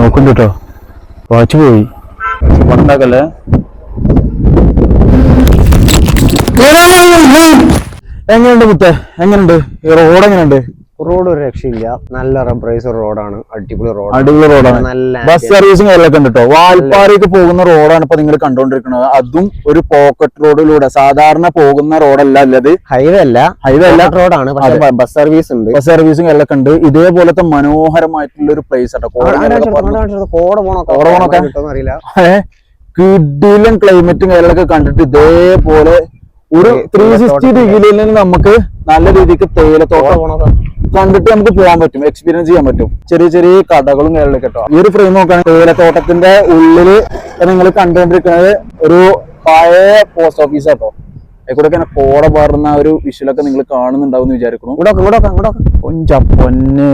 നോക്കണ്ട കേട്ടോ വാച്ച് പോയി. ഉണ്ടാക്കല്ലേ എങ്ങനെയുണ്ട് മുത്തേ? എങ്ങനെയുണ്ട്? ഈ റോഡ് എങ്ങനെയുണ്ട്? റോഡ് ഒരു രക്ഷയില്ല. നല്ല റബ്രൈസർ റോഡാണ്. അടിപൊളി റോഡ് അടിപൊളി റോഡാണ്. നല്ല ബസ് സർവീസും കാര്യങ്ങളൊക്കെ ഉണ്ട് കേട്ടോ വാൽപ്പാറയ്ക്ക് പോകുന്ന റോഡാണ് ഇപ്പൊ നിങ്ങൾ കണ്ടോണ്ടിരിക്കുന്നത്. അതും ഒരു പോക്കറ്റ് റോഡിലൂടെ സാധാരണ പോകുന്ന റോഡല്ല അല്ലത്? ഹൈവേ അല്ല. ഹൈവേ അല്ല? റോഡാണ് ബസ് സർവീസ് ഉണ്ട്. ബസ് സർവീസും കാര്യങ്ങളൊക്കെ ഉണ്ട്. ഇതേപോലത്തെ മനോഹരമായിട്ടുള്ള ഒരു പ്ലേസ് ആട്ടോ. കോട പോണോ കോട പോണൊക്കെ? കിട്ടുമെന്ന് അറിയില്ല കിഡിലും ക്ലൈമറ്റും കാര്യങ്ങളൊക്കെ കണ്ടിട്ട് ഇതേപോലെ ഒരു ത്രീ സിക്സ്റ്റി ഡിഗ്രിയിൽ നിന്ന് നമുക്ക് നല്ല രീതിക്ക് തേയിലത്തോട്ടം കണ്ടിട്ട് നമുക്ക് പോകാൻ പറ്റും എക്സ്പീരിയൻസ് ചെയ്യാൻ പറ്റും. ചെറിയ ചെറിയ കടകളും കാര്യങ്ങളൊക്കെ കേട്ടോ. ഈ ഒരു ഫ്രെയിം നോക്കുകയാണെങ്കിൽ തേയിലത്തോട്ടത്തിന്റെ ഉള്ളിൽ നിങ്ങൾ കണ്ടുകൊണ്ടിരിക്കുന്നത് ഒരു പഴയ പോസ്റ്റ് ഓഫീസ് ആട്ടോ അതിൽ ഇങ്ങനെ കോട പാടുന്ന ഒരു വിഷ്വലൊക്കെ നിങ്ങൾ കാണുന്നുണ്ടാവും എന്ന് വിചാരിക്കുന്നു. ഇവിടെ ഇവിടെ ഇവിടെ കൊഞ്ച പൊന്നെ.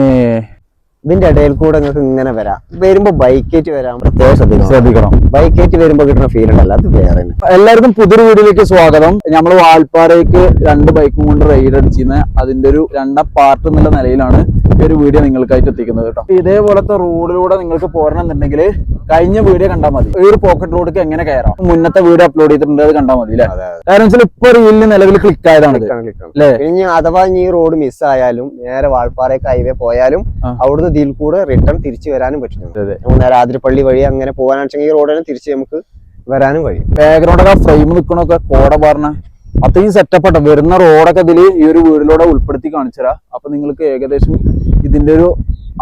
ഇതിന്റെ ഇടയിൽ കൂടെ നിങ്ങൾക്ക് ഇങ്ങനെ വരാം. വരുമ്പോ ബൈക്കേറ്റ് വരാം പ്രത്യേകം ശ്രദ്ധിക്കണം. ശ്രദ്ധിക്കണം. ബൈക്കേറ്റ് വരുമ്പോ കിട്ടുന്ന ഫീൽ ഉണ്ടല്ലോ അത് വേറെ എല്ലാവർക്കും പുതിയ വീഡിയോയിലേക്ക് സ്വാഗതം. നമ്മൾ വാൽപ്പാറയ്ക്ക് രണ്ട് ബൈക്കും കൊണ്ട് റൈഡ് അടിച്ചിരുന്ന. അതിന്റെ ഒരു രണ്ടാം പാർട്ട് എന്നുള്ള നിലയിലാണ് ഈ ഒരു വീഡിയോ നിങ്ങൾക്കായിട്ട് എത്തിക്കുന്നത് കേട്ടോ. ഇതേപോലത്തെ റോഡിലൂടെ നിങ്ങൾക്ക് പോരണമെന്നുണ്ടെങ്കിൽ കഴിഞ്ഞ വീഡിയോ കണ്ടാൽ മതി. ഈ ഒരു പോക്കറ്റ് റോഡിലേക്ക് എങ്ങനെ കയറാം? മുന്നത്തെ വീഡിയോ അപ്ലോഡ് ചെയ്തിട്ടുണ്ട് അത് കണ്ടാൽ മതി അല്ലേ? കാരണം വെച്ചാൽ ഇപ്പൊ റീലിന് നിലവിൽ ക്ലിക്ക് ആയതാണ് ഇനി അഥവാ ഈ റോഡ് മിസ്സായാലും നേരെ വാൾപ്പാറയ്ക്ക് ഹൈവേ പോയാലും. അവിടുന്ന് ഇതിൽ കൂടെ റിട്ടേൺ തിരിച്ചു വരാനും പറ്റും രാത്രിപ്പള്ളി നമുക്ക് നേരെ ആതിരപ്പള്ളി വഴി അങ്ങനെ പോകാനാണെങ്കിൽ റോഡ് റോഡിന് തിരിച്ച് നമുക്ക് വരാനും കഴിയും. ബാക്ക്ഗ്രൗണ്ടൊക്കെ ഫ്രെയിം നിൽക്കണൊക്കെ കോട പറഞ്ഞ അത്രയും സെറ്റപ്പ് ആട്ടോ. വരുന്ന റോഡൊക്കെ ഇതിൽ ഈ ഒരു വീടിലൂടെ ഉൾപ്പെടുത്തി കാണിച്ചുതരാം. അപ്പൊ നിങ്ങൾക്ക് ഏകദേശം ഇതിന്റെ ഒരു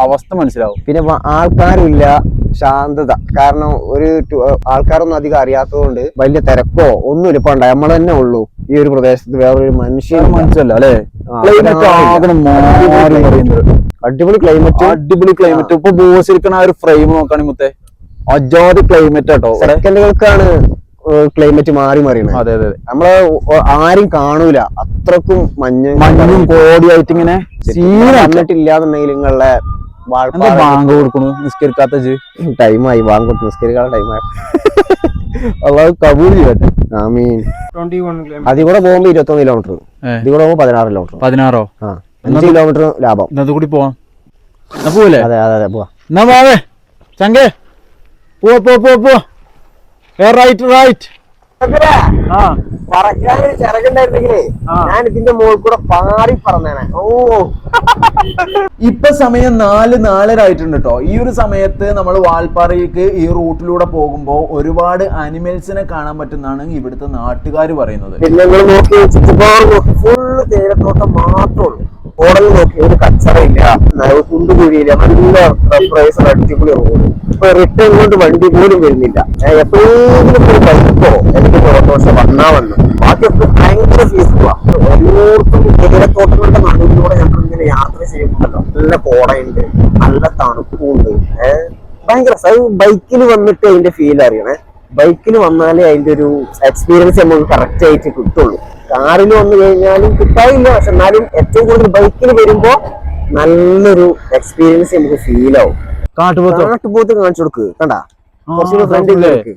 അവസ്ഥ മനസ്സിലാവും. പിന്നെ ആൾക്കാരില്ല ശാന്തത. കാരണം ഒരു ആൾക്കാരൊന്നും അധികം അറിയാത്തതുകൊണ്ട് വലിയ തിരക്കോ ഒന്നുമില്ല. ഇപ്പൊ ഉണ്ടായി നമ്മൾ തന്നെ ഉള്ളൂ ഈ ഒരു പ്രദേശത്ത് വേറൊരു മനുഷ്യൻ മനസ്സിലല്ല അടിപൊളി ക്ലൈമറ്റ് അടിപൊളി ക്ലൈമറ്റ് ഇപ്പൊ ബോസ് ഇരിക്കണ ആ ഒരു ഫ്രെയിം നോക്കുകയാണെങ്കിൽ മുത്തേ. അജാതി ക്ലൈമറ്റ് കേട്ടോ ഇവിടെ സെക്കൻഡുകൾക്കാണ് ക്ലൈമറ്റ് മാറി മാറിയാണ്. അതെ അതെ അതെ. നമ്മൾ ആരും കാണൂല. അത്രക്കും മഞ്ഞ്. മഞ്ഞും കോടിയായിട്ട് ഇങ്ങനെ വന്നിട്ടില്ലാന്നുണ്ടെങ്കിൽ നിങ്ങളുടെ ബാങ്ക് കൊടുക്കണു? നിസ്കരിക്കാത്ത ടൈമായി ടൈമായി കൊടുത്തു നിസ്കരിക്കാത്ത ടൈമായി അള്ളാഹ് കബൂൾ ചെയ്യട്ടെ. ആമീൻ. അതിൽ കൂടെ പോകുമ്പോ ഇരുപത്തൊന്ന് കിലോമീറ്റർ ഇതിൽ കൂടെ പോകുമ്പോ പതിനാറ് കിലോമീറ്റർ പതിനാറോ? ആ. അഞ്ച് കിലോമീറ്റർ ലാഭം. ഇന്നത്തെ കൂടി പോവാം. പോവല്ലേ? അതെ അതെ അതെ പോവാ. എന്നാ പോവേ ചങ്കേ. പോവാ പോ പോ പോ റൈറ്റ് റൈറ്റ് പറക്കാനൊരു ചിറകുണ്ടായിരുന്നെങ്കിലേ. ഞാൻ ഇതിന്റെ മുകളിൽ കൂടെ പാറി പറന്നേനെ. ഓ. ഇപ്പൊ സമയം നാല് നാലര ആയിട്ടുണ്ട് കേട്ടോ ഈ ഒരു സമയത്ത് നമ്മൾ വാൽപ്പാറയിലേക്ക് ഈ റൂട്ടിലൂടെ പോകുമ്പോൾ ഒരുപാട് അനിമൽസിനെ കാണാൻ പറ്റുന്നതാണ് ഇവിടുത്തെ നാട്ടുകാർ പറയുന്നത്. പിന്നെ നോക്കി ചുറ്റുപാട് ഫുള്ള് തേയിലത്തോട്ടം മാത്രമേ കോടതി നോക്കി ഒരു കച്ചറയില്ല കുണ്ടുകുഴിയില്ല നല്ല പ്രൈസ് അടിപൊളി റോഡ് ഇപ്പൊ റിട്ടേൺ കൊണ്ട് വണ്ടി പോലും വരുന്നില്ല. എപ്പോഴും എപ്പോഴെങ്കിലും ഒരു ബൈക്കോ എനിക്ക് പുറത്തോഷം വന്നാ വന്നു. ബാക്കിയൊക്കെ ഭയങ്കര ഫീസുവാ എല്ലായിടത്തും തേയിലത്തോട്ടങ്ങളുടെ നടുവിലൂടെ ഞങ്ങൾ ഇങ്ങനെ യാത്ര ചെയ്യുന്നുണ്ടല്ലോ. നല്ല കോടയുണ്ട് നല്ല തണുപ്പുണ്ട് ഭയങ്കര ബൈക്കിൽ വന്നിട്ട് അതിന്റെ ഫീൽ അറിയണേ. ബൈക്കിൽ വന്നാലേ അതിന്റെ ഒരു എക്സ്പീരിയൻസ് നമുക്ക് കറക്റ്റ് ആയിട്ട് കിട്ടുള്ളൂ. കാറിൽ വന്നു കഴിഞ്ഞാലും കിട്ടാറില്ല പക്ഷെ എന്നാലും ഏറ്റവും കൂടുതൽ ബൈക്കിൽ വരുമ്പോ നല്ലൊരു എക്സ്പീരിയൻസ് നമുക്ക് ഫീൽ ആവും. കാട്ടുപോത്തോ. കാട്ടുപോത്ത് കാണിച്ചു കൊടുക്ക്. കണ്ടാ? കുറച്ചുകൂടെ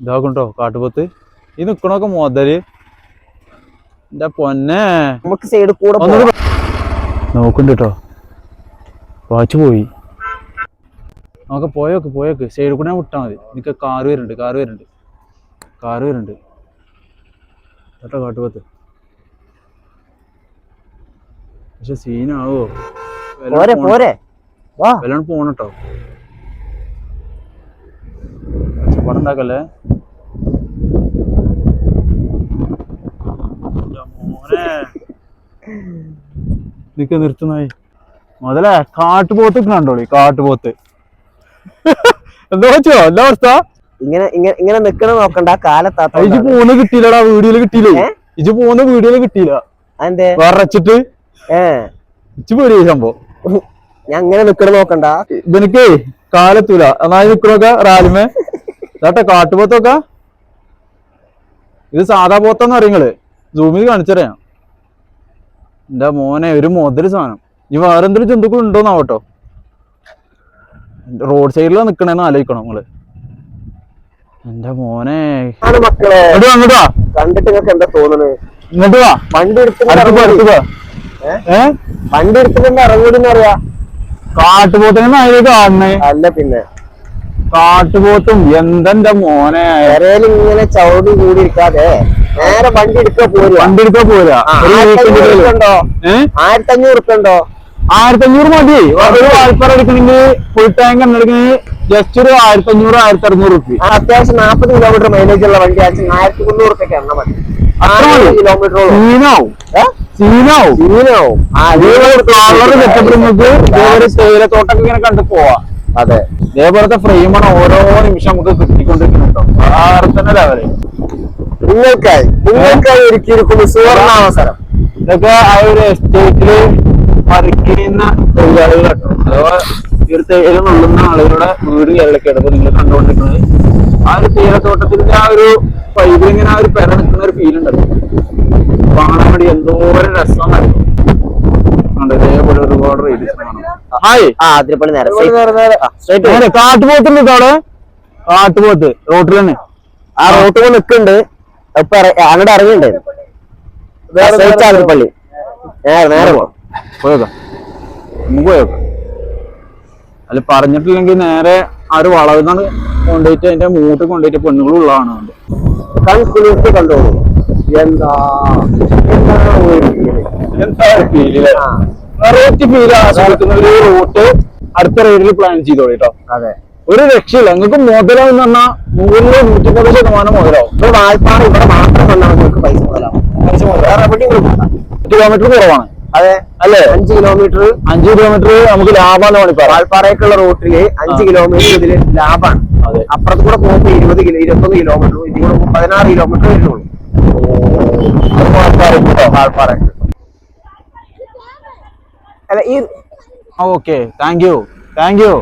ഇതാകുണ്ടോ കാട്ടുപോത്ത്. ഈ നിക്കണൊക്കെ മുതൽ. എന്റെ പൊന്നെ. നമുക്ക് സൈഡ് കൂടെ നോക്കുന്നുണ്ട്. കേട്ടോ വാച്ച് പോയി. നമുക്ക് പോയോക്ക് പോയോക്ക്. സൈഡിൽ കൂടെ വിട്ടാൽ മതി. നിനക്ക് കാറ് വരുന്നുണ്ട് കാറ് വരുന്നുണ്ട്. കാറ് വരുന്നുണ്ട്. കേട്ടോ കാട്ടുപോത്ത്. പക്ഷെ സീനാവോ? പോരെ പോരെ. വല്ലോണ്ട് പോണട്ടോ. പടം ഉണ്ടാക്കല്ലേ നിക്ക നിർത്തുന്നായി. മുതലേ കാട്ടുപോത്ത് കണ്ടോളി കാട്ടുപോത്ത്. എന്താ വെച്ചോ എല്ലാ അവസ്ഥ? ഇങ്ങനെ ഇങ്ങനെ ഇങ്ങനെ നിക്കണ നോക്കണ്ട. കാലത്താത്ത ഇജ് പോന്ന് കിട്ടിയില്ലടാ വീഡിയോയിൽ കിട്ടിയില്ലേ? ഇജ്ജ് ഇജ് പോന്ന വീഡിയോയിൽ കിട്ടിയില്ല. അതെന്തേ? വരച്ചിട്ട് ഏ. ഇച്ച് പേടി സംഭവം. ഞാൻ ഇങ്ങനെ നിക്കണ നോക്കണ്ട. ഇവനക്കേ കാലത്തൂല. എന്നായി നിക്കണൊക്കെ റാലിമേ. ഇതാട്ടെ കാട്ടുപോത്തൊക്കെ. ഇത് സാധാ പോത്തെന്ന് അറിയങ്ങൾ സൂമിൽ കാണിച്ചറിയാം. എന്റെ മോനെ ഒരു മുതൽ സാധനം. ഇനി വേറെന്തൊരു ജന്തുക്കൾ ഉണ്ടോന്നാവട്ടോ? റോഡ് സൈഡിൽ നിക്കണേന്ന് ആലോചിക്കണം നിങ്ങൾ എന്റെ മോനെ. കണ്ടിട്ട് നിങ്ങൾക്ക് എന്താ തോന്നുന്നത് ഇങ്ങോട്ട് വാ. വണ്ടി എടുത്തിട്ട് വണ്ടി എടുത്തിട്ട് ഇറങ്ങൂടിന്ന് അറിയാ കാട്ടുപോത്തിനെ അതിലേക്ക് കാണണേ അല്ല പിന്നെ. കാട്ടുപോത്തും. എന്തെന്റെ മോനെ? ഇങ്ങനെ ചവിടി കൂടി ഇരിക്കാതെ നേരെ വണ്ടി എടുക്ക പോരാ വണ്ടി എടുക്കാൻ പോരാ ആയിരത്തി അഞ്ഞൂറ് ഉണ്ടോ? ആയിരത്തി അഞ്ഞൂറ് മതി. ഒരു വായ്പ എടുക്കണെങ്കിൽ ഫുൾ ടാങ്ക് എടുക്കണെങ്കിൽ ജസ്റ്റ് ഒരു ആയിരത്തി അഞ്ഞൂറ് ആയിരത്തി അറുന്നൂറ് റുപ്യ അത്യാവശ്യം നാൽപ്പത് കിലോമീറ്റർ മൈലേജ് ഉള്ള വണ്ടി ആഴ്ച ആയിരത്തി മുന്നൂറ് ഉറുപ്പൊക്കെ എണ്ണ മതി. സീനാവും. ഇങ്ങനെ കണ്ടു പോവാ. അതെ. ഇതേപോലത്തെ ഫ്രെയിമാണ് ഓരോ നിമിഷം നമുക്ക് കിട്ടിക്കൊണ്ടിരിക്കുന്നുണ്ടോ ലെവൽ നിങ്ങൾക്കായി നിങ്ങൾക്കായി ഒരുക്കിയിരിക്കുന്ന സുവർണാവസരം. ഇതൊക്കെ ആ ഒരു എസ്റ്റേറ്റിൽ പറിക്കുന്ന തൊഴിലാളികൾ കേട്ടോ അഥവാ ഈ ഒരു തേയില നുള്ളുന്ന ആളുകളുടെ വീട് കേരളക്കാണ് ഇപ്പൊ നിങ്ങൾ കണ്ടുകൊണ്ടിരിക്കുന്നത്. ആ ഒരു തേയിലത്തോട്ടത്തിന്റെ ആ ഒരു പൈപ്പിൽ ഇങ്ങനെ ആ ഒരു പെര നിൽക്കുന്ന ഒരു ഫീൽ ഉണ്ടല്ലോ. കാണാൻ വേണ്ടി എന്തോരം ഉണ്ട് ഇതേപോലെ ഒരുപാട് റേഡിയസ് കാണാം. കാട്ടുപോത്തുണ്ട് കാട്ടുപോത്ത് റോട്ടിൽ തന്നെ. ആ റോട്ട് നിൽക്കുന്നുണ്ട്. അങ്ങോട്ട് ഇറങ്ങിണ്ടായിരുന്നു അതിരപ്പള്ളി നേരെ നേരെ പോണം പോയേക്കാം? നമുക്ക് പോയേക്കാം? അല്ല പറഞ്ഞിട്ടില്ലെങ്കിൽ നേരെ ആ ഒരു വളവിന്നാണ് കൊണ്ടുപോയിട്ട് അതിന്റെ മൂട്ട് കൊണ്ടുപോയിട്ട് പെണ്ണുങ്ങൾ ഉള്ളതാണ് കൺകുളിർത്തി കണ്ടോളൂ. എന്താ? എന്താ ഒരു feel. എന്താ ഫീൽ വെറൈറ്റി ഫീൽ ആസ്വദിക്കുന്ന ഒരു റൂട്ട് അടുത്ത റൈഡിൽ പ്ലാൻ ചെയ്തോളൂ കേട്ടോ അതെ. ഒരു രക്ഷയില്ല. നിങ്ങൾക്ക് മുതലാവും എന്ന് പറഞ്ഞാൽ നൂറിൽ നൂറ്റിപ്പത് ശതമാനം മുതലാവും. വായ്പാറ ഇവിടെ മാത്രം നിങ്ങൾക്ക് പൈസ മുതലാവും. കിലോമീറ്റർ കുറവാണ്. അതെ. അല്ലേ? അഞ്ച് കിലോമീറ്റർ അഞ്ച് കിലോമീറ്റർ നമുക്ക് ലാഭമാണ് പണിപ്പാറ. വാൽപ്പാറയ്ക്കുള്ള റൂട്ടിൽ അഞ്ച് കിലോമീറ്റർ ഇതിൽ ലാഭാണ്. അപ്പുറത്ത് കൂടെ പോകുമ്പോ ഇരുപത് കിലോ ഇരുപത്തൊന്ന് കിലോമീറ്റർ ഇതിൽ കൂടെ പതിനാറ് കിലോമീറ്റർ വരുന്നുള്ളൂ. അല്ല ഈ okay. Thank you thank you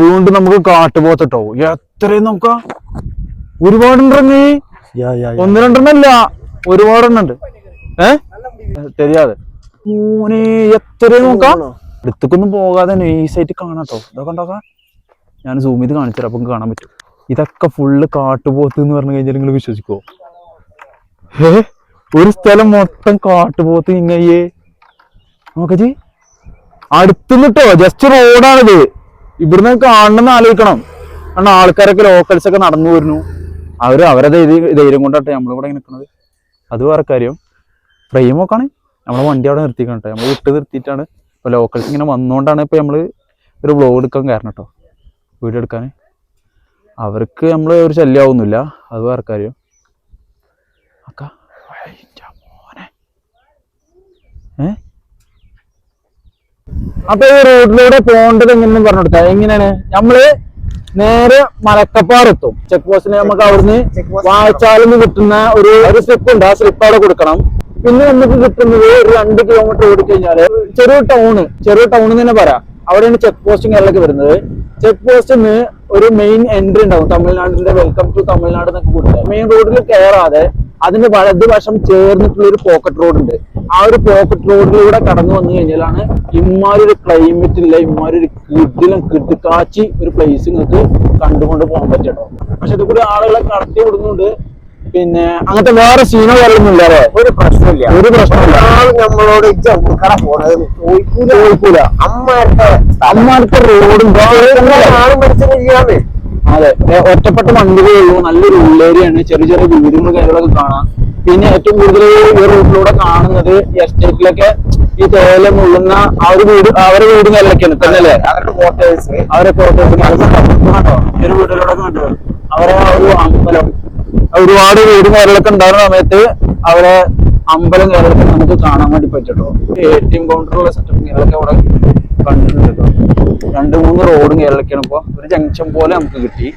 വീണ്ടും നമുക്ക് കാട്ടുപോത്തട്ടോ എത്രയും നമുക്ക ഒരുപാടുണ്ടെങ്കിൽ ഒന്ന് രണ്ടെണ്ണല്ല. ഒരുപാടെണ്ണുണ്ട്. ഉണ്ട് ഏ? தெரியாது മോനെ എത്രയും നോക്കാം അടുത്തേക്കൊന്നും പോകാതെ നൈസായിട്ട് കാണാട്ടോ ഇതൊക്കെ ഉണ്ടാക്കാം ഞാൻ സൂം ചെയ്ത് കാണിച്ചു തരാം അപ്പം കാണാൻ പറ്റും ഇതൊക്കെ ഫുള്ള് കാട്ടുപോത്ത് എന്ന് പറഞ്ഞു കഴിഞ്ഞാൽ നിങ്ങൾ വിശ്വസിക്കുവോ ഏ ഒരു സ്ഥലം മൊത്തം കാട്ടുപോത്ത് ഇങ്ങയ്യേ നോക്കജി അടുത്തുനിട്ടോ ജസ്റ്റ് റോഡാണിത് ഇവിടുന്ന് കാണണമെന്ന് ആലോചിക്കണം കാരണം ആൾക്കാരൊക്കെ ലോക്കൽസ് ഒക്കെ നടന്നു വരുന്നു അവര് അവരെ ധൈര്യം ധൈര്യം കൊണ്ടാട്ടെ നമ്മളിവിടെ നിൽക്കുന്നത് അത് വേറെ കാര്യം ഫ്രെയിം നോക്കാണ് നമ്മളെ വണ്ടി അവിടെ നിർത്തിക്കണം കേട്ടോ. നമ്മൾ വിട്ട് നിർത്തിയിട്ടാണ് ഇപ്പോൾ ലോക്കൽസ് ഇങ്ങനെ വന്നുകൊണ്ടാണ് ഇപ്പോൾ നമ്മൾ ഒരു വ്ലോഗ് എടുക്കാൻ കാരണം കേട്ടോ. വീഡിയോ എടുക്കാൻ. അവർക്ക് നമ്മൾ ഒരു ശല്യമാവുന്നില്ല അത് വേറെ കാര്യം. അക്ക മോനെ. ഏ? അപ്പൊ ഈ റോഡിലൂടെ പോകേണ്ടത് എങ്ങനെയെന്ന് പറഞ്ഞു കൊടുക്കാം എങ്ങനെയാണ്? നമ്മൾ നേരെ മലക്കപ്പാറെത്തും ചെക്ക് പോസ്റ്റിന് നമുക്ക് അവിടുന്ന് വായിച്ചാലും കിട്ടുന്ന ഒരു ഒരു സ്ലിപ്പ് ഉണ്ട്. ആ സ്ലിപ്പ് അവിടെ കൊടുക്കണം. പിന്നെ നമുക്ക് കിട്ടുന്നത് ഒരു രണ്ട് കിലോമീറ്റർ ഓടി കഴിഞ്ഞാൽ ചെറിയ ടൗണ് ചെറിയ ടൗൺ തന്നെ പറയാം. അവിടെയാണ് ചെക്ക് പോസ്റ്റും കാര്യങ്ങളൊക്കെ വരുന്നത്. ചെക്ക് പോസ്റ്റിന് ഒരു മെയിൻ എൻട്രി ഉണ്ടാവും. തമിഴ്നാടിന്റെ വെൽക്കം ടു തമിഴ്നാട് എന്നൊക്കെ കൊടുക്കുക മെയിൻ റോഡിൽ കയറാതെ അതിന്റെ വലത് വശം ചേർന്നിട്ടുള്ള ഒരു പോക്കറ്റ് റോഡ് ഉണ്ട്. ആ ഒരു പോക്കറ്റ് റോഡിലൂടെ കടന്നു വന്നു കഴിഞ്ഞാലാണ് ഇമ്മാരി ഒരു ക്ലൈമറ്റ് ഇല്ല. ഇമ്മാരി ഒരു കിഡിലും കിടുക്കാച്ചി ഒരു പ്ലേസ് നിങ്ങൾക്ക് കണ്ടുകൊണ്ട് പോകാൻ പറ്റട്ടോ പക്ഷെ ഇത് കൂടി ആളുകളെ കടത്തി വിടുന്നുണ്ട്. പിന്നെ അങ്ങനത്തെ വേറെ സീനോ കാര്യമൊന്നുമില്ല അല്ലേ? ഒരു പ്രശ്നമില്ല. ഒരു പ്രശ്നമില്ല. നമ്മളോട് പോണത് ചോദിക്കൂല ചോദിക്കൂല അമ്മാരുടെ അമ്മാനത്തെ റോഡും അതെ. ഒറ്റപ്പെട്ട വണ്ടികളുള്ളൂ നല്ലൊരു ഉള്ളേരിയാണ്. ചെറിയ ചെറിയ വീടുകളും കാര്യങ്ങളൊക്കെ കാണാം. പിന്നെ ഏറ്റവും കൂടുതൽ ഈ റൂട്ടിലൂടെ കാണുന്നത് എസ്റ്റേറ്റിലൊക്കെ ഈ തേയില മുള്ളുന്ന ആ ഒരു വീട് അവരുടെ വീടും കാര്യങ്ങളൊക്കെയാണ് തന്നെ അല്ലേ അവരുടെ ക്വാർട്ടേഴ്സ് അവരെ കോട്ടയത്ത് കണ്ടോ ഒരു വീട്ടിലൂടെ കണ്ടു? അവരെ ആ ഒരു അമ്പലം. ഒരുപാട് വീടും കാര്യങ്ങളൊക്കെ ഉണ്ടാകുന്ന സമയത്ത് അവരെ അമ്പലം കേരളത്തിൽ നമുക്ക് കാണാൻ വേണ്ടി പറ്റട്ടോ? എ ടി എം കൗണ്ടറുള്ള സെറ്റപ്പ് കേരളത്തിൽ അവിടെ കണ്ടിട്ടുണ്ട്? രണ്ട് മൂന്ന് റോഡും കേരളക്കാണ് ഇപ്പൊ. ഒരു ജംഗ്ഷൻ പോലെ നമുക്ക് കിട്ടി.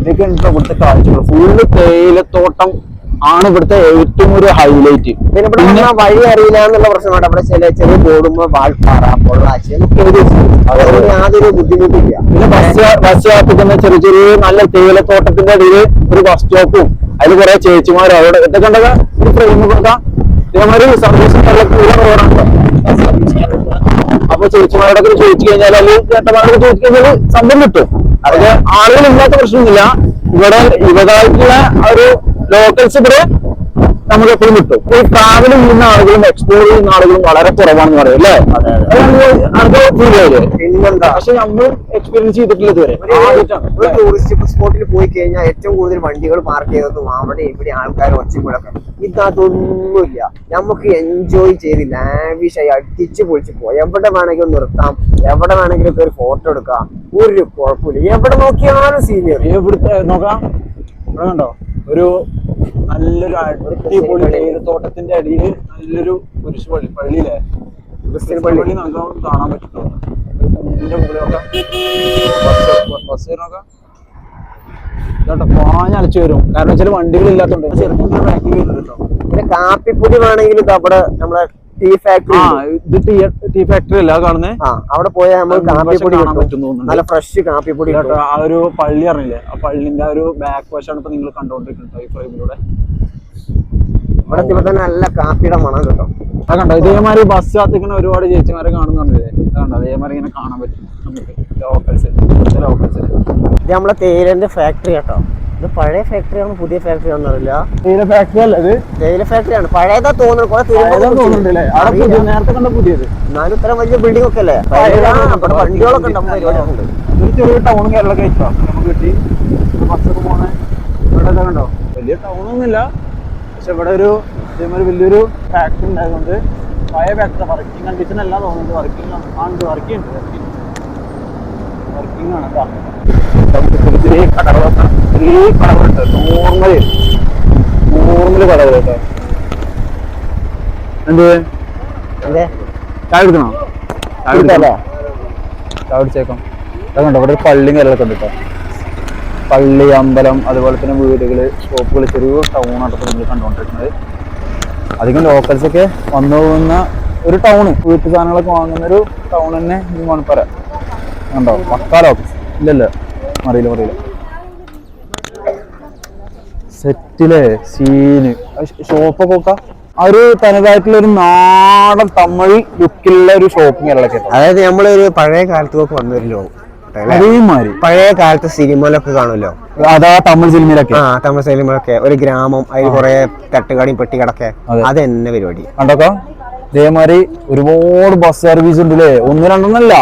ഇതൊക്കെ ഉണ്ട് ഇവിടുത്തെ കാഴ്ചകൾ ഫുള്ള് തേയിലത്തോട്ടം ആണ് ഇവിടുത്തെ ഏറ്റവും ഒരു ഹൈലൈറ്റ് പിന്നെ ഇവിടെ വഴി അറിയില്ല എന്നുള്ള പ്രശ്നമാണ് അവിടെ ചില ചെറിയ ബോർഡുമ്പോ വാൾപ്പാറ പൊള്ളാച്ചി യാതൊരു ബുദ്ധിമുട്ടില്ല. പിന്നെ ബസ് ബസ് യാത്രക്കുന്ന ചെറിയ ചെറിയ നല്ല തേയിലത്തോട്ടത്തിന്റെ ഇടയിൽ ഒരു ബസ് സ്റ്റോപ്പും അതിൽ കുറെ ചേച്ചിമാരും അവിടെ ഇതൊക്കെ കണ്ടത് ഈ ഫ്രെയിം കൊടുക്കാം. സർവീസ് റോഡാണ് അപ്പൊ ചേച്ചിമാരോടൊക്കെ ചോദിച്ചു കഴിഞ്ഞാൽ അല്ലെങ്കിൽ ചേട്ടന്മാരോട് ചോദിച്ചു കഴിഞ്ഞാൽ സംഭവം കിട്ടും. അതൊക്കെ ആളുകൾ ഇല്ലാത്ത പ്രശ്നമൊന്നുമില്ല. ഇവിടെ ഇവരായിട്ടുള്ള ഒരു ലോക്കൽസ് ഇവിടെ നമുക്ക് എപ്പോഴും കിട്ടും. ഈ ട്രാവൽ ചെയ്യുന്ന ആളുകളും എക്സ്പ്ലോർ ചെയ്യുന്ന ആളുകളും വളരെ കുറവാണെന്ന് പറയും അല്ലേ? പിന്നെന്താ? പക്ഷെ നമ്മൾ എക്സ്പീരിയൻസ് ചെയ്തിട്ടില്ല ഇതുവരെ. ഒരു ടൂറിസ്റ്റ് സ്പോട്ടിൽ പോയി കഴിഞ്ഞാൽ ഏറ്റവും കൂടുതൽ വണ്ടികൾ പാർക്ക് ചെയ്തതും അവിടെ ഇവിടെ ആൾക്കാർ ഒച്ചക്കൂടൊക്കെ ഇതതൊന്നുമില്ല. നമുക്ക് എൻജോയ് ചെയ്ത് ലാവിഷായി അടിച്ചു പൊളിച്ച് പോയി എവിടെ വേണമെങ്കിലും നിർത്താം. എവിടെ വേണമെങ്കിലും ഒരു ഫോട്ടോ എടുക്കാം. ഒരു കുഴപ്പമില്ല. എവിടെ നോക്കിയാലും സീനിയർ എവിടുത്തെ നോക്കാം. ഇവിടെ കണ്ടോ? ഒരു നല്ലൊരു അടിപൊളി തേയിലത്തോട്ടത്തിന്റെ അടിയിൽ നല്ലൊരു കുരിശ് പള്ളി പള്ളിയിലെ ക്രിസ്ത്യൻ പള്ളി. നമുക്ക് കാണാൻ പറ്റുന്നുണ്ട്. ഒരു കുന്നിന്റെ ബസ് ഇതോട്ടോ വരും. കാരണം വെച്ചാൽ ചെറുപ്പം പിന്നെ കാപ്പിപ്പൊടി വേണമെങ്കിൽ അവിടെ നമ്മളെ ടീ ഫാക്ടറി ഇത് ടീ ഫാക്ടറി അല്ല കാണുന്നേ. അവിടെ പോയാൽ നമ്മൾ കാപ്പിപ്പൊടി കിട്ടും. നല്ല ഫ്രഷ് കാപ്പിപ്പൊടി ആ ഒരു പള്ളി അറിയില്ലേ? ആ പള്ളിന്റെ ആ ഒരു ബാക്ക് വശമാണ് ഇപ്പൊ നിങ്ങൾ കണ്ടോണ്ടിരിക്കുന്നത് ഈ ഫ്രെയിമിലൂടെ ഇവിടെ തന്നെ നല്ല കാപ്പിയുടെ മണം കിട്ടും. ആ കണ്ടോ? ഇതേമാതിരി ബസ് കാത്തിക്കുന്ന ഒരുപാട് ചേച്ചിമാരെ കാണുന്നുണ്ടല്ലേ കണ്ടോ? അതേമാതിരി ഇങ്ങനെ കാണാൻ പറ്റും നമുക്ക് ലോക്കൽസ് ലോക്കൽസ് ഇത് നമ്മളെ തേരന്റെ ഫാക്ടറി കേട്ടോ. ഇത് പഴയ ഫാക്ടറിയാണോ പുതിയ ഫാക്ടറി ആണെന്ന് അറിയില്ല തേയില ഫാക്ടറി അല്ല ഇത്? തേയില ഫാക്ടറിയാണ് പഴയതാ തോന്നുന്നു. കുറെ തോന്നുന്നുണ്ടല്ലേ? നേരത്തെ കണ്ട പുതിയത്. എന്നാലും ഇത്ര വലിയ ബിൽഡിംഗ് ഒക്കെ അല്ലേ. വണ്ടികളൊക്കെ ഉണ്ട്. ഉണ്ട്. ഒരു ചെറിയ ടൗൺ കേരളമൊക്കെ ആയിട്ടോ? നമുക്ക് കിട്ടി. ബസ്സൊക്കെ പോണ. ഇവിടെ കണ്ടോ? വലിയ ടൗണൊന്നുമില്ല പക്ഷെ ഇവിടെ ഒരു ഇതേമാതിരി വലിയൊരു ഫാക്ടറി ഉണ്ടായതുകൊണ്ട് പഴയ ഫാക്ടറി വർക്കിംഗ് കണ്ടീഷൻ അല്ല തോന്നുന്നത്. വർക്കിംഗ് ആണ്. വർക്കിംഗ് ഉണ്ട്. വർക്കിംഗ് വർക്കിംഗ് ആണ്. നമുക്ക് ചെറിയ കടകളൊക്കെ ചെറിയ കടകളുണ്ട് നോർമൽ നോർമൽ കടകൾ കേട്ടോ എന്ത്? ചായ എടുക്കണോ ചായ? എടുക്കണോ ചായ കുടിച്ചേക്കാം. അതുകൊണ്ട് ഇവിടെ ഒരു പള്ളിയും കാര്യങ്ങളൊക്കെ ഉണ്ട് കേട്ടോ. പള്ളി അമ്പലം അതുപോലെ തന്നെ വീടുകൾ ഷോപ്പുകൾ ചെറിയ ടൗൺ നമ്മൾ ഇപ്പോൾ നിങ്ങൾ കണ്ടുകൊണ്ടിരിക്കുന്നത്. അധികം ലോക്കൽസ് ഒക്കെ വന്നു പോകുന്ന ഒരു ടൗണ് വീട്ടു സാധനങ്ങളൊക്കെ വാങ്ങുന്ന ഒരു ടൗൺ തന്നെ ഈ മണപ്പര കണ്ടോ? പക്കാ ലോക്കൽസ് ഇല്ലല്ല. അറിയില്ല അറിയില്ല സെറ്റിലെ സീന്. ഷോപ്പൊക്കെ പോക്ക ആ ഒരു തനതായിട്ടുള്ള ഒരു നാടൻ തമിഴ് ലുക്കിലുള്ള ഒരു ഷോപ്പിംഗ് കേരളത്തിൽ അതായത് നമ്മളൊരു പഴയ കാലത്തൊക്കെ വന്നൊരു അതേമാതിരി. പഴയ കാലത്തെ സിനിമയിലൊക്കെ കാണുമല്ലോ? അതാ തമിഴ് സിനിമയിലൊക്കെ. ആ തമിഴ് സിനിമയിലൊക്കെ. ഒരു ഗ്രാമം അതിൽ കുറെ തട്ടുകടയും പെട്ടിക്കടക്കെ അതെ. അത് തന്നെ പരിപാടി. കണ്ടോക്കോ? ഇതേമാതിരി ഒരുപാട് ബസ് സർവീസ് ഉണ്ടല്ലേ? ഒന്ന് രണ്ടെന്നല്ല.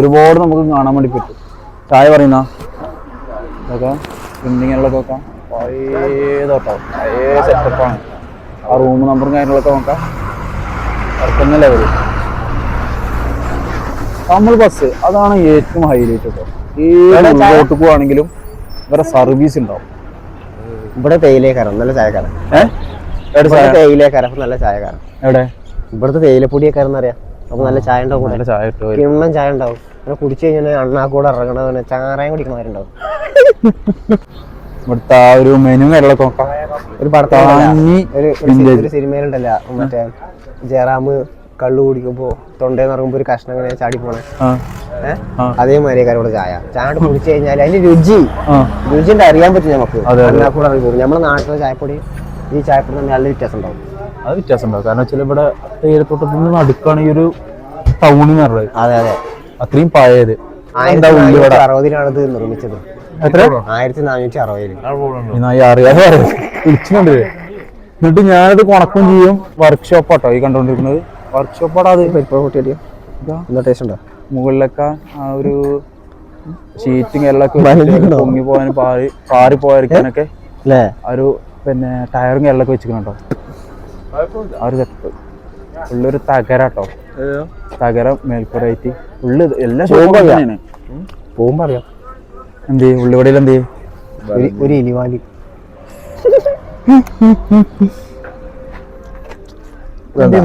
ഒരുപാട് നമുക്ക് കാണാൻ വേണ്ടി പറ്റും. ചായ പറയുന്ന? ഇതൊക്കെ നോക്കാം. പഴയതോട്ടോ പഴയ സെറ്റപ്പാണ് ആ റൂം നമ്പറും കാര്യങ്ങളൊക്കെ നോക്കാം. വർക്കുന്ന ലെവൽ നമ്മൾ ബസ് അതാണ് ഏറ്റവും ഹൈലൈറ്റ് കേട്ടോ ഏത്? ഉള്ളോട്ട് പോവാണെങ്കിലും ഇവരെ സർവീസ് ഉണ്ടാവും. ഇവിടെ തേയിലേക്കാരം നല്ല ചായക്കാരൻ ഏഹ് തേയിലേക്കാരൻ നല്ല ചായക്കാരൻ എവിടെ? ഇവിടുത്തെ തേയിലപ്പൊടിയൊക്കെ അറിയാം അപ്പൊ നല്ല ചായ ഉണ്ടാവും നല്ല ചായ കിട്ടും കിണ്ണം ചായ ഉണ്ടാവും. അങ്ങനെ കുടിച്ചു കഴിഞ്ഞാൽ അണ്ണാക്കൂടെ ഇറങ്ങണവനെ ചാരായം കുടിക്കണവരുണ്ടാവും ഇവിടുത്തെ ആ ഒരു മെനു കാര്യങ്ങളൊക്കെ ഒരു ഒരു സിനിമയിലുണ്ടല്ലോ. മറ്റേ ജയറാമ് കള്ളു കുടിക്കുമ്പോ തൊണ്ടേന്ന് ഇറങ്ങുമ്പോ ഒരു കഷ്ണം ഇങ്ങനെ ചാടി പോണേ. അതേമാതിരി കാര്യം ഇവിടെ ചായ. ചാട് കുടിച്ചു കഴിഞ്ഞാൽ അതിന്റെ രുചി. രുചി അറിയാൻ പറ്റും നമുക്ക്. അണ്ണാക്കൂടെ ഇറങ്ങി പോകും. നമ്മുടെ നാട്ടിലെ ചായപ്പൊടി ഈ ചായപ്പൊടി തമ്മിൽ നല്ല വ്യത്യാസം ഉണ്ടാവും. അത് വ്യത്യാസം ഉണ്ടാവും. കാരണം വെച്ചാൽ ഇവിടെ തേയിലത്തോട്ടത്തിൽ നിന്ന് അടുക്കാണ് ഈ ഒരു ടൗൺ നിന്ന് അതെ അതെ. അത്രയും പഴയത്. നിർമ്മിച്ചത്. എത്ര? ആയിരത്തി നാനൂറ്റി അറിയാതെ വിളിച്ചിട്ടുണ്ട്. എന്നിട്ട് ഞാനത് കൊണക്കും ചെയ്യും. വർക്ക്ഷോപ്പ് ആട്ടോ ഈ കണ്ടോണ്ടിരിക്കുന്നത്. അത്. ടേസ്റ്റ് ഉണ്ടോ? മുകളിലൊക്കെ ആ ഒരു ഷീറ്റും എല്ലാം? പൊങ്ങി പോകാനും പാറി പാറി പോയിരിക്കാനൊക്കെ ഒരു പിന്നെ ടയറും എല്ലാം വെച്ചിട്ടുണ്ടോ ആ ഒരു സെറ്റ് ഉള്ളൊരു തകരാട്ടോ. തകരം മേൽക്കൂറായിട്ട് ഉള്ളു എല്ലാ. തന്നെയാണ് പോകുമ്പോ അറിയാം എന്ത് ഉള്ളിവിടയിൽ എന്ത് ഒരു ഇലിവാലി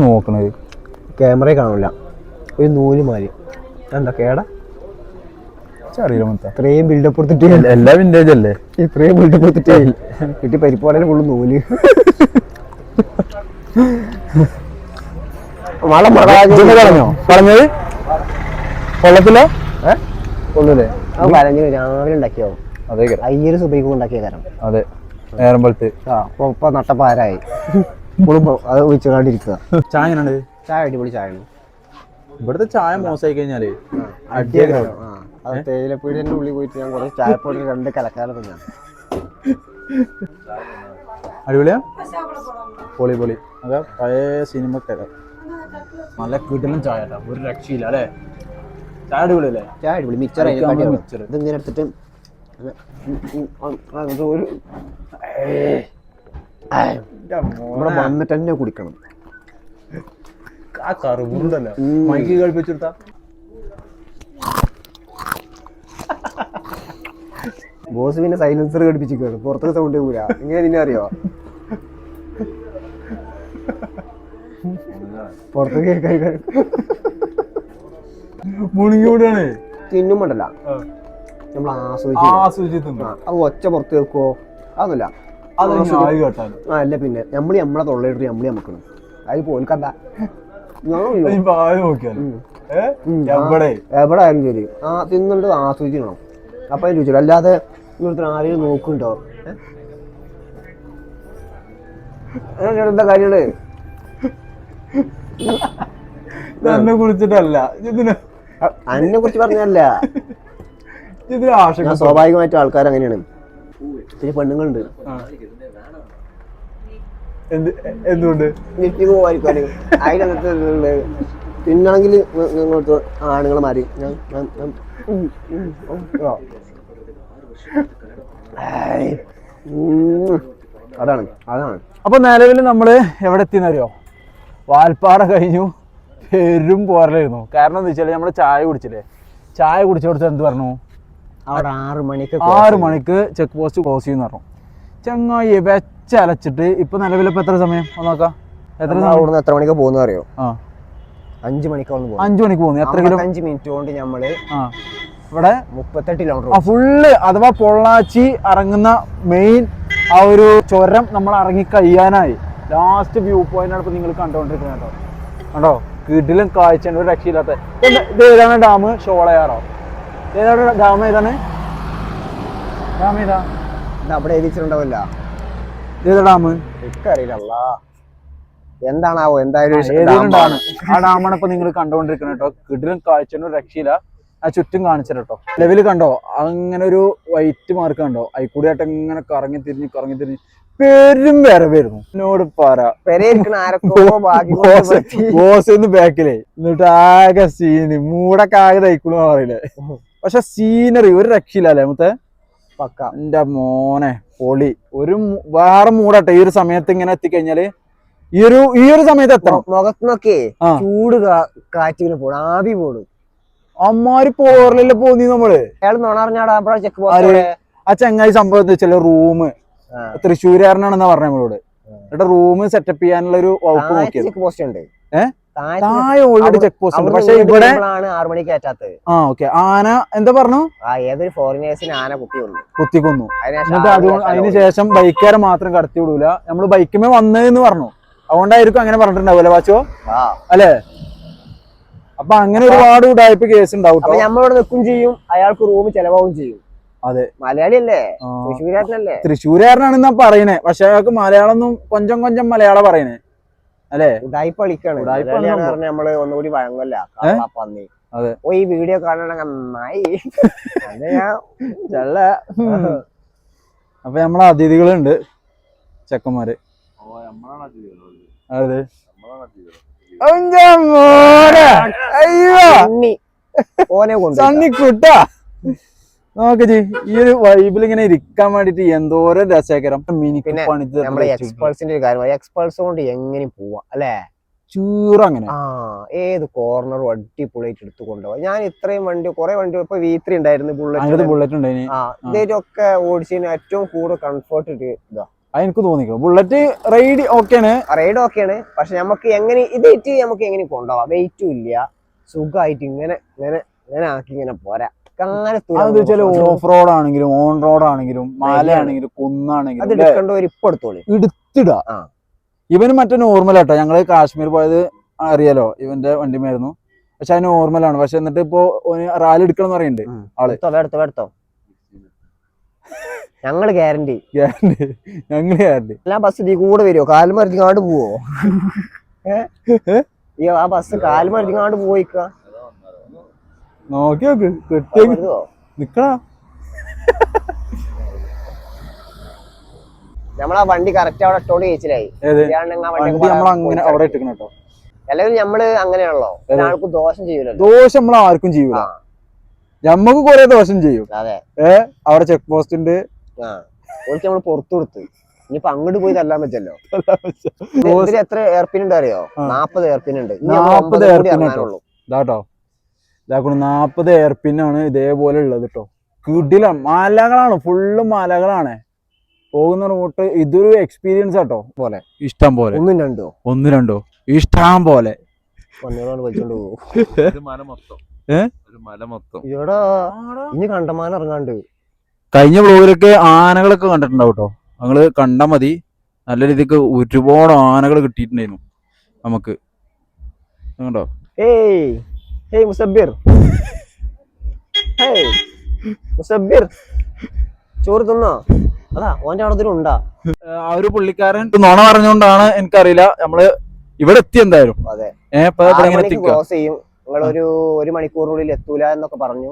നോക്കണത് ക്യാമറ കാണില്ല ഒരു നൂൽ മാലി എന്താ കേടാ? അറിയില്ല മൊത്തം. ഇത്രയും ബിൽഡപ്പ് എടുത്തിട്ട് എല്ലാ- എല്ലാ വിന്റേജ് അല്ലേ? ഇത്രയും ബിൽഡപ്പ് എടുത്തിട്ട് കിട്ടി പരിപ്പാടയിൽ ഫുള്ള് നൂൽ. ഇതൊന്ന് കളഞ്ഞോ കളഞ്ഞത് കൊള്ളത്തില്ല? കൊള്ളൂലേ. അത് വരഞ്ഞ് രാവിലെ ഉണ്ടാക്കിയാവും അതെ അയ്യൊരു സുബൈക്കും ഉണ്ടാക്കിയ കാരം അതെ. നേരം ആ ഇപ്പൊ നട്ടപ്പാരായി ഇപ്പോഴും അത് ഒഴിച്ചുകൊണ്ടിരിക്കുക ചായ ചായ അടിപൊളി ചായ ആണ്. ഇവിടുത്തെ ചായ മോശമായി കഴിഞ്ഞാൽ അടിയാണ് അത് തേയിലപ്പീടിന്റെ ഉള്ളിൽ പോയിട്ട് ഞാൻ കുറച്ച് ചായപ്പൊടി രണ്ട് കലക്കാലം ഞാൻ. അടിപൊളിയാ? പൊളി പൊളി. അതാ പഴയ സിനിമക്കൊക്കെ നല്ല കിടലും ചായ ഒരു രക്ഷയില്ല അല്ലേ? ചായ അടിപൊളിയല്ലേ? ചായ അടിപൊളി. മിക്സർ മിക്സർ ഇതിങ്ങനെ എടുത്തിട്ട് ഒരു ഇവിടെ വന്നിട്ട് തന്നെ കുടിക്കണം. ആ. മൈക്ക് കളിപ്പിച്ചെടുത്താ ബോസ് പിന്നെ സൈലൻസർ ഘടിപ്പിച്ചിരിക്കുകയാണ് പുറത്തൊക്കെ സൗണ്ട് കൂല ഇങ്ങനെ നിന്നെ അറിയോ? പുറത്തൊക്കെ കേൾക്കാൻ മുണിങ്ങൂടാണ് തിന്നുമുണ്ടല്ല നമ്മൾ ആസ്വദിച്ച് ആസ്വദിച്ച് തിന്നു. ആ, അത് ഒച്ച പുറത്ത് കേൾക്കുവോ? അതൊന്നുമില്ല. ആ അല്ല പിന്നെ നമ്മൾ നമ്മളെ തൊള്ളയിട്ട് നമ്മൾ നമുക്കണം അതിൽ പോൽക്കണ്ട. എവിടെ? ആയാലും ശരി. ആ തിന്നുണ്ട് ആസ്വദിക്കണം അപ്പൊ അതിന് ചോദിച്ചു അല്ലാതെ ഇവിടുത്തെ ആരെയും നോക്കുന്നുണ്ടോ? എന്താ കാര്യങ്ങൾ? എന്നെ കുറിച്ചിട്ടല്ല ഇതിന് അന്നെ കുറിച്ച് പറഞ്ഞല്ല ഇതിന് ആശങ്ക സ്വാഭാവികമായിട്ട് ആൾക്കാർ അങ്ങനെയാണ്. പിന്നെ പെണ്ണുങ്ങളുണ്ട്. പിന്നാണെങ്കിൽ എന്തുകൊണ്ട്? നിങ്ങൾക്ക് ആണുങ്ങൾ മാറി. അതാണ് അതാണ്. അപ്പൊ നിലവിൽ നമ്മൾ എവിടെ എത്തിയെന്നറിയോ വാൽപ്പാറ കഴിഞ്ഞു. പെരും പോരലായിരുന്നു. കാരണം എന്താ വെച്ചാൽ നമ്മൾ ചായ കുടിച്ചില്ലേ? ചായ കുടിച്ച കൊടുത്ത് എന്ത് പറഞ്ഞു? അവിടെ ആറ് മണിക്ക് ആറ് മണിക്ക് ചെക്ക് പോസ്റ്റ് ക്ലോസ് ചെയ്യുന്ന പറഞ്ഞു. ചങ്ങായി വെച്ചലച്ചിട്ട് ഇപ്പൊ നിലവിലിപ്പോ എത്ര സമയം? നോക്കാം. എത്ര നമ്മൾ സമയം? അവിടുന്ന് എത്ര മണിക്ക് പോകുന്ന അറിയോ? ആ. അഞ്ച് മണിക്ക് പോകുന്നു എത്ര കിലോ? അഞ്ച് മിനിറ്റ് കൊണ്ട് നമ്മൾ ആ. ഇവിടെ മുപ്പത്തെട്ട് കിലോമീറ്റർ ഫുള്ള് അഥവാ പൊള്ളാച്ചി ഇറങ്ങുന്ന മെയിൻ ആ ഒരു ചുരം നമ്മൾ ഇറങ്ങി കഴിയാനായി. ലാസ്റ്റ് വ്യൂ പോയിന്റ് ഇപ്പോൾ നിങ്ങൾ കണ്ടോണ്ടിരിക്കുന്നത് കേട്ടോ. കണ്ടോ? കിടിലും കാഴ്ച ഒരു രക്ഷയില്ലാത്ത. ഇത് ഏതാണ്? ഡാം ഷോളയാറോ? ഏതാണ് ഡാം? ഏതാണ്? ഡാം ഏതാ? അവിടെ എഴുതിച്ചിട്ടുണ്ടാവില്ല ഏതാ ഡാം? എനിക്കറിയില്ല എന്താണാവോ? എന്തായാലും ആ ഡാമാണ് ഇപ്പൊ നിങ്ങൾ കണ്ടോണ്ടിരിക്കുന്നത് കേട്ടോ. കിടിലും കാഴ്ച ഒരു രക്ഷയില്ല. ആ ചുറ്റും കാണിച്ചത് കേട്ടോ. ലെവൽ കണ്ടോ? അങ്ങനെ ഒരു വൈറ്റ് മാർക്ക് കണ്ടോ? അയിക്കൂടിയായിട്ട് ഇങ്ങനെ കറങ്ങി തിരിഞ്ഞ് കറങ്ങി തിരിഞ്ഞ്. പെരും വരവായിരുന്നു എന്നോട് പറ. ബാക്കിലെ. ബോസ് എന്നിട്ട് ആകെ സീന് മൂടൊക്കെ ആകെ തയ്ക്കണു പറയില്ലേ. പക്ഷെ സീനറി ഒരു രക്ഷയില്ല അല്ലേ മുത്തേ. പക്ക. എന്റെ മോനെ പൊളി. ഒരു വേറെ മൂടട്ടെ. ഈ ഒരു സമയത്ത് ഇങ്ങനെ എത്തിക്കഴിഞ്ഞാൽ ഈ ഒരു ഈ ഒരു സമയത്ത് എത്തണം. മുഖത്തുനിന്നൊക്കെ. ചൂട് കാറ്റിങ്ങനെ പോടും ആവി പോടും അമ്മാര് പോറലല്ലേ പോന്നി നമ്മൾ. അയാൾ നോണറിഞ്ഞാടാ ചെക്ക് ആ ചങ്ങായി സംഭവം എന്താ വെച്ചാൽ റൂം. തൃശ്ശൂരുകാരനാണെന്നാ പറഞ്ഞ നമ്മളോട്. എന്നിട്ട് റൂം സെറ്റപ്പ് ചെയ്യാനുള്ള ഒരു വകുപ്പ് നോക്കിയത്. പോസ്റ്റ് ഉണ്ട്. താഴെ ഓൾറെഡി ചെക്ക് പോസ്റ്റ് ഉണ്ട്. പക്ഷെ ഇവിടെ ആറു മണിക്ക് കയറ്റാത്തത്. ആ ഓക്കെ ആന എന്താ പറഞ്ഞു? ഏതൊരു ഫോറിനേഴ്സിന് ആന കുത്തിക്കൊന്നു കുത്തിക്കൊന്നു. അതിനുശേഷം എന്നിട്ട് അതുകൊണ്ട് കയറ്റാൻ അതിന് ശേഷം ബൈക്കുകാരെ മാത്രം കടത്തി വിടൂല. നമ്മൾ ബൈക്കുമേ വന്നതെന്ന് പറഞ്ഞു. അതുകൊണ്ടായിരിക്കും അങ്ങനെ പറഞ്ഞിട്ടുണ്ടാവുമല്ലേ വാച്ചോ. അല്ലേ? അപ്പൊ അങ്ങനെ ഒരുപാട് ഉടായ്പ കേസ് ഉണ്ടാവും. നമ്മളിവിടെ നിൽക്കും ചെയ്യും. അയാൾക്ക് റൂം ചെലവാകും ചെയ്യും. അതെ. മലയാളിയല്ലേ. തൃശ്ശൂരാരനല്ലേ തൃശ്ശൂരുകാരനാണെന്നാ പറയണേ. പക്ഷെ അയാൾക്ക് മലയാളം ഒന്നും കൊഞ്ചം കൊഞ്ചം മലയാളം പറയണേ. അല്ലേ? ഉടായ്പ കളിക്കാണ്. പറഞ്ഞാൽ നമ്മൾ ഒന്നുകൂടി വഴങ്ങല്ല? പന്നി അതെ. ഓ ഈ വീഡിയോ കാണണ നന്നായി. ചെള്ള. അപ്പൊ നമ്മളെ അതിഥികളുണ്ട് ചെക്കന്മാര്. അതെ. അയ്യോ. സണ്ണി നോക്ക് ജി ഈ ഒരു വൈബിൽ ഇങ്ങനെ ഇരിക്കാൻ വേണ്ടിട്ട് എന്തോരം രസകരം. പിന്നെ എക്സ്പൾസിന്റെ ഒരു കാര്യം എക്സ്പൾസ് കൊണ്ട് എങ്ങനെ പോവാ അല്ലെ? ചൂറ അങ്ങനെ. ആ ഏത് കോർണറും അടിപൊളിയായിട്ട് എടുത്തു കൊണ്ടുപോവാ. ഞാൻ ഇത്രയും വണ്ടി കുറെ വണ്ടി ഇപ്പൊ വി ത്രീ ഉണ്ടായിരുന്നു ബുള്ളറ്റ് ബുള്ളറ്റ് ഉണ്ട് ആ ഇതൊക്കെ ഓടിച്ചതിന് ഏറ്റവും കൂടുതൽ കംഫർട്ട് ഇതാ. എനിക്ക് തോന്നിക്കോ. ബുള്ളറ്റ് റൈഡ് ഓക്കെയാണ് റൈഡ് ഓക്കെയാണ് പക്ഷെ നമുക്ക് എങ്ങനെ ഇതേറ്റ് നമുക്ക് എങ്ങനെ കൊണ്ടുപോവാം? വെയിറ്റും ഇല്ല. സുഖമായിട്ട് ഇങ്ങനെ ഇങ്ങനെ ഇങ്ങനെ ആക്കി ഇങ്ങനെ പോരാ. വെച്ചാൽ ഓഫ് റോഡ്. ആണെങ്കിലും ഓൺ റോഡ് ആണെങ്കിലും മലയാണെങ്കിലും കുന്നാണെങ്കിലും എടുത്തിടാ. ഇവന് മറ്റേ നോർമൽ ആട്ടോ. ഞങ്ങൾ കാശ്മീർ പോയത് അറിയാലോ? ഇവന്റെ വണ്ടിമായിരുന്നു പക്ഷെ അത് നോർമലാണ് പക്ഷെ എന്നിട്ട് ഇപ്പൊ റാലി എടുക്കണം എന്ന് പറയുന്നുണ്ട് ആൾ. എടുത്തോ എടുത്തോ ഞങ്ങൾ ഗ്യാരണ്ടി ഗ്യാരണ്ടി ഞങ്ങൾ ഗ്യാരണ്ടി എല്ലാ ബസ് നീ കൂടെ വരുമോ കാലുമരത്തിങ്ങാണ്ട് പോവോ? ഏ? ഈ ആ ബസ് കാലുമരത്തിങ്ങാണ്ട് പോയിക്ക നോക്കി നോക്ക്. കിട്ടിയ നിക്കടാ നമ്മളാ വണ്ടി കറക്റ്റ് അവിടെ ഇട്ടോണ്ട് ചേച്ചിലായി അങ്ങനെ അവിടെ ഇട്ടിക്കണം കേട്ടോ. അല്ലെങ്കിൽ നമ്മൾ അങ്ങനെയാണല്ലോ. ആൾക്കും ദോഷം ചെയ്യൂലല്ലോ. ദോഷം നമ്മൾ ആർക്കും ചെയ്യൂല. നമ്മക്ക് കുറെ ദോഷം ചെയ്യും. ഏ? അവിടെ ചെക്ക് പോസ്റ്റ് ഉണ്ട് ഓൾക്ക് നമ്മൾ പുറത്തു കൊടുത്ത്. ഇനിയിപ്പൊ അങ്ങോട്ട് പോയി തല്ലാൻ പറ്റല്ലോ. എത്ര എയർപിൻ ഉണ്ട് അറിയോ. നാപ്പത് എയർപിൻ ഉണ്ട്. നാപ്പത് എയർപിൻ? ഇറങ്ങാനുള്ളൂ. ഇതാട്ടോ. ഇതാക്കണം നാപ്പത് എയർപിന്നാണ് ഇതേപോലെ ഉള്ളത് കേട്ടോ കിടിലാണ് മാലകളാണ് ഫുള്ള് മാലകളാണ്. പോകുന്ന റൂട്ട് ഇതൊരു എക്സ്പീരിയൻസ് ആട്ടോ പോലെ. ഇഷ്ടം പോലെ. ഒന്നും രണ്ടോ? ഒന്ന് രണ്ടോ? ഇഷ്ടം പോലെ. ഇനി കണ്ടമാനം ഇറങ്ങാണ്ട്. കഴിഞ്ഞ ബ്ലോഗിലൊക്കെ ആനകളൊക്കെ കണ്ടിട്ടുണ്ടാവും കേട്ടോ ഞങ്ങൾ കണ്ടാ മതി. നല്ല രീതിക്ക് ഒരുപാട് ആനകൾ കിട്ടിയിട്ടുണ്ടായിരുന്നു. നമുക്ക്. കണ്ടോ? ഏയ്. Hey Musabir. Hey, Musabir. ചോറ് തിന്നോ? അതാ ഓന്റെ അവിടെ ഉണ്ടാ. ആ ഒരു പുള്ളിക്കാരൻ നോണ പറഞ്ഞുകൊണ്ടാണ് എനിക്കറിയില്ല. നമ്മൾ ഇവിടെ എത്തി എന്തായാലും. അതെ. ക്ലോസ് ചെയ്യും. നിങ്ങൾ ഒരു ഒരു മണിക്കൂറിനുള്ളിൽ എത്തൂല എന്നൊക്കെ പറഞ്ഞു.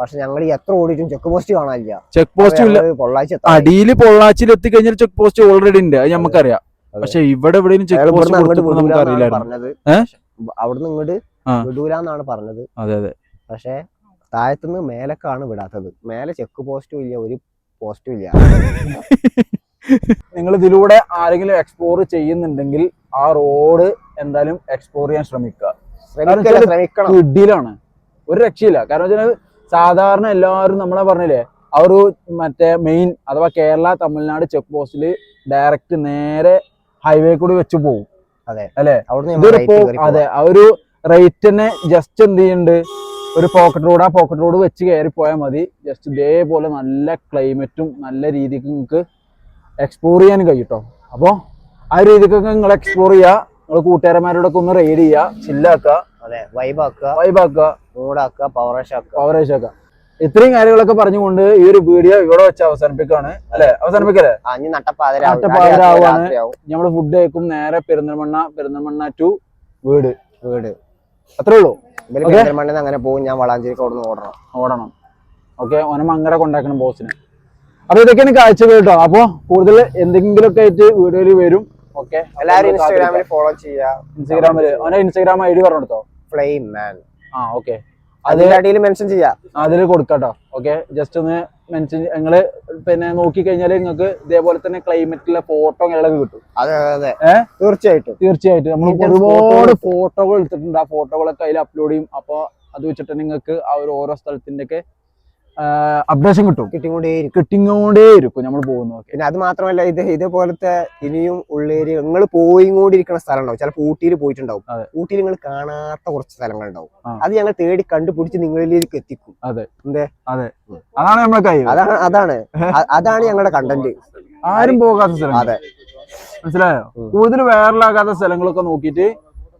പക്ഷെ ഞങ്ങൾ എത്ര ഓടിയിട്ടും ചെക്ക് പോസ്റ്റ് കാണാനില്ല. ചെക്ക് പോസ്റ്റ് ഇല്ല. പൊള്ളാച്ചി അടിയിൽ പൊള്ളാച്ചിൽ എത്തിക്കഴിഞ്ഞാൽ ചെക്ക് പോസ്റ്റ് ഓൾറെഡി ഉണ്ട്. അത് നമുക്കറിയാം. പക്ഷെ ഇവിടെ എവിടെയും ചെക്ക് പോസ്റ്റ് അറിയില്ലായിരുന്നു ഏ? അവിടുന്ന് ഇങ്ങോട്ട്. വിടൂലെന്നാണ് പറഞ്ഞത്. പക്ഷെ താഴത്തുനിന്ന് മേലക്കാണ് വിടാത്തത്. മേലെ ചെക്ക് പോസ്റ്റും ഇല്ല ഒരു പോസ്റ്റും ഇല്ല. നിങ്ങൾ ഇതിലൂടെ ആരെങ്കിലും എക്സ്പ്ലോർ ചെയ്യുന്നുണ്ടെങ്കിൽ ആ റോഡ് എന്തായാലും എക്സ്പ്ലോർ ചെയ്യാൻ ശ്രമിക്കുക. ശ്രമിക്കണം. വെച്ചാൽ ഒരു രക്ഷയില്ല. കാരണം വെച്ചാൽ സാധാരണ എല്ലാവരും നമ്മളെ പറഞ്ഞില്ലേ ആ ഒരു മറ്റേ മെയിൻ അഥവാ കേരള തമിഴ്നാട് ചെക്ക് പോസ്റ്റിൽ ഡയറക്റ്റ് നേരെ ഹൈവേ കൂടി വെച്ച് പോകും അതെ. അല്ലെ? അതെ ആ ഒരു റേറ്റിനെ ജസ്റ്റ് എന്ത് ചെയ്യുന്നുണ്ട് ഒരു പോക്കറ്റ് റോഡ് ആ പോക്കറ്റ് റോഡ് വെച്ച് കയറി പോയാൽ മതി. ജസ്റ്റ് ഇതേപോലെ നല്ല ക്ലൈമറ്റും നല്ല രീതിക്ക് നിങ്ങൾക്ക് എക്സ്പ്ലോർ ചെയ്യാൻ കഴിയും കേട്ടോ അപ്പോൾ ആ രീതിക്കൊക്കെ നിങ്ങൾ എക്സ്പ്ലോർ ചെയ്യുക നിങ്ങൾ കൂട്ടുകാരന്മാരോടൊക്കെ ഒന്ന് റൈഡ് ചെയ്യുക ചില്ലാക്കുക അതെ വൈബാക്കുക വൈബാക്കുക മൂടാക്കുക പവറേഷ് ആക്കുക കവറേജ് ആക്കുക ഇത്രയും കാര്യങ്ങളൊക്കെ പറഞ്ഞുകൊണ്ട് ഈ ഒരു വീഡിയോ ഇവിടെ വെച്ച് അവസാനിപ്പിക്കുകയാണ് അല്ലെ? അവസാനിപ്പിക്കല്ലേ? നമ്മൾ ഫുഡ് കഴിക്കും നേരെ പെരിന്തൽമണ്ണ പെരിന്തൽമണ്ണ ടു വീട്. വീട്. അത്രേ ഉള്ളൂ. അങ്ങനെ പോകും ഞാൻ വളാഞ്ചേരിക്ക് അവിടെ നിന്ന് ഓടണം. ഓടണം. ഓക്കെ ഓനെ മങ്ങര കൊണ്ടാക്കണം ബോസിന്. അപ്പൊ ഇതൊക്കെയാണ് കാഴ്ച കേട്ടോ. അപ്പൊ കൂടുതൽ എന്തെങ്കിലുമൊക്കെ ആയിട്ട് വീഡിയോയിൽ വരും. ഓക്കെ എല്ലാവരും ഇൻസ്റ്റാഗ്രാമിൽ ഫോളോ ചെയ്യുക ഇൻസ്റ്റാഗ്രാമിൽ ഓനെ ഇൻസ്റ്റാഗ്രാം ഐ ഡി പറഞ്ഞു കൊടുത്തോ? ഫ്ലെയിം മാൻ ആ ഓക്കെ അത് അതിന്റെ അടിയിൽ മെൻഷൻ ചെയ്യാം. അതിൽ കൊടുക്കാട്ടോ. ഓക്കെ ജസ്റ്റ് ഒന്ന് മെൻഷൻ നിങ്ങൾ പിന്നെ നോക്കി കഴിഞ്ഞാൽ നിങ്ങൾക്ക് ഇതേപോലെ തന്നെ ക്ലൈമറ്റിലെ ഫോട്ടോ കാര്യങ്ങളൊക്കെ കിട്ടും. അതെ അതെ തീർച്ചയായിട്ടും. തീർച്ചയായിട്ടും. നമ്മൾ ഒരുപാട് ഫോട്ടോകൾ എടുത്തിട്ടുണ്ട്. ആ ഫോട്ടോകളൊക്കെ അതിൽ അപ്ലോഡ് ചെയ്യും. അപ്പോൾ അത് വെച്ചിട്ട് നിങ്ങൾക്ക് ആ ഒരു ഓരോ സ്ഥലത്തിന്റെ ഒക്കെ അപ്ഡേഷൻ കിട്ടും. കിട്ടിക്കൊണ്ടേയിരിക്കും. കിട്ടിങ്ങോണ്ടേ ഇരിക്കും നമ്മൾ പോകുന്നു പിന്നെ അത് മാത്രമല്ല ഇത് ഇതേപോലത്തെ ഇനിയും ഉള്ളേരി നിങ്ങൾ പോയി കൊണ്ടിരിക്കുന്ന സ്ഥലം ഉണ്ടാവും ചിലപ്പോൾ ഊട്ടിയിൽ പോയിട്ടുണ്ടാവും. ഊട്ടിയിൽ നിങ്ങൾ കാണാത്ത കുറച്ച് സ്ഥലങ്ങൾ ഉണ്ടാവും അത് ഞങ്ങൾ തേടി കണ്ടുപിടിച്ച് നിങ്ങളിലേക്ക് എത്തിക്കും. അതെ. അതെ. അതാണ് നമ്മളെ കൈ അതാണ് അതാണ്. അതാണ് ഞങ്ങളുടെ കണ്ടന്റ് ആരും പോകാത്ത സ്ഥലം. അതെ. മനസ്സിലായോ. കൂടുതൽ വൈറലാകാത്ത സ്ഥലങ്ങളൊക്കെ നോക്കിയിട്ട്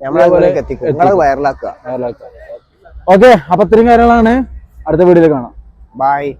ഞങ്ങളെ എത്തിക്കും. വൈറലാക്കുക വൈറലാക്കുക ഓക്കെ അപ്പൊ ഇത്രയും കാര്യങ്ങളാണ് അടുത്ത വീഡിയോയിൽ കാണാം. Bye.